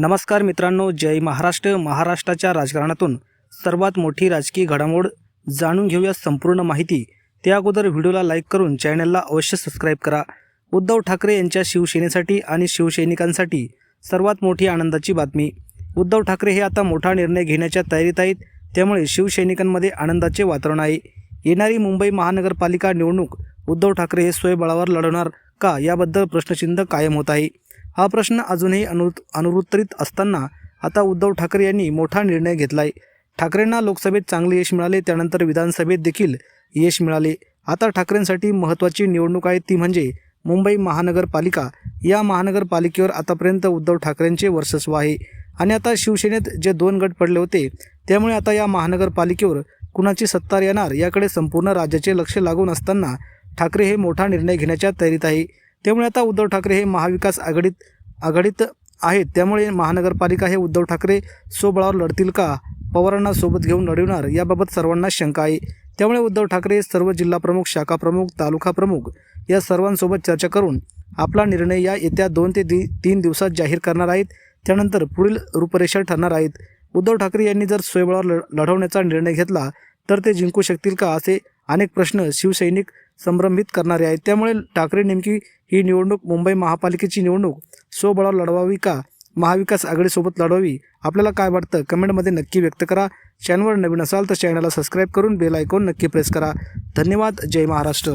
नमस्कार मित्रांनो जय महाराष्ट्र. महाराष्ट्राच्या राजकारणातून सर्वात मोठी राजकीय घडामोड जाणून घेऊया संपूर्ण माहिती. त्या अगोदर व्हिडिओला लाईक करून चॅनलला अवश्य सबस्क्राईब करा. उद्धव ठाकरे यांच्या शिवसेनेसाठी आणि शिवसैनिकांसाठी सर्वात मोठी आनंदाची बातमी. उद्धव ठाकरे हे आता मोठा निर्णय घेण्याच्या तयारीत आहेत. त्यामुळे शिवसैनिकांमध्ये आनंदाचे वातावरण आहे. येणारी मुंबई महानगरपालिका निवडणूक उद्धव ठाकरे हे स्वयंबळावर लढवणार का याबद्दल प्रश्नचिन्ह कायम होत आहे. हा प्रश्न अजूनही अनु अनुत्तरित असताना आता उद्धव ठाकरे यांनी मोठा निर्णय घेतला आहे ठाकरेंना लोकसभेत चांगले यश मिळाले त्यानंतर विधानसभेत देखील यश मिळाले. आता ठाकरेंसाठी महत्त्वाची निवडणूक आहे ती म्हणजे मुंबई महानगरपालिका. या महानगरपालिकेवर आतापर्यंत उद्धव ठाकरेंचे वर्चस्व आहे. आणि आता शिवसेनेत जे दोन गट पडले होते त्यामुळे आता या महानगरपालिकेवर कुणाची सत्ता येणार याकडे संपूर्ण राज्याचे लक्ष लागून असताना ठाकरे हे मोठा निर्णय घेण्याच्या तयारीत आहे. त्यामुळे आता उद्धव ठाकरे हे महाविकास आघाडीत आघाडीत आहेत. त्यामुळे महानगरपालिका हे उद्धव ठाकरे स्वबळावर लढतील का? पवारांना सोबत घेऊन लढवणार? याबाबत सर्वांना शंका आहे. त्यामुळे उद्धव ठाकरे सर्व जिल्हाप्रमुख शाखाप्रमुख शाखा प्रमुख तालुका प्रमुख या सर्वांसोबत चर्चा करून आपला निर्णय या येत्या दोन ते दि तीन दिवसात जाहीर करणार आहेत. त्यानंतर पुढील रूपरेषा ठरणार आहेत. उद्धव ठाकरे यांनी जर स्वयंबळावर लढ लढवण्याचा निर्णय घेतला तर ते जिंकू शकतील का? असे अनेक प्रश्न शिवसैनिक संभ्रमित करणारे आहेत. त्यामुळे ठाकरे नेमकी ही निवडणूक मुंबई महापालिकेची निवडणूक स्वबळावर लढवावी का? महाविकास आघाडीसोबत लढवावी? आपल्याला काय वाटतं? कमेंटमध्ये नक्की व्यक्त करा. चॅनलवर नवीन असाल तर चॅनलला सबस्क्राईब करून बेल आयकॉन नक्की प्रेस करा. धन्यवाद. जय महाराष्ट्र.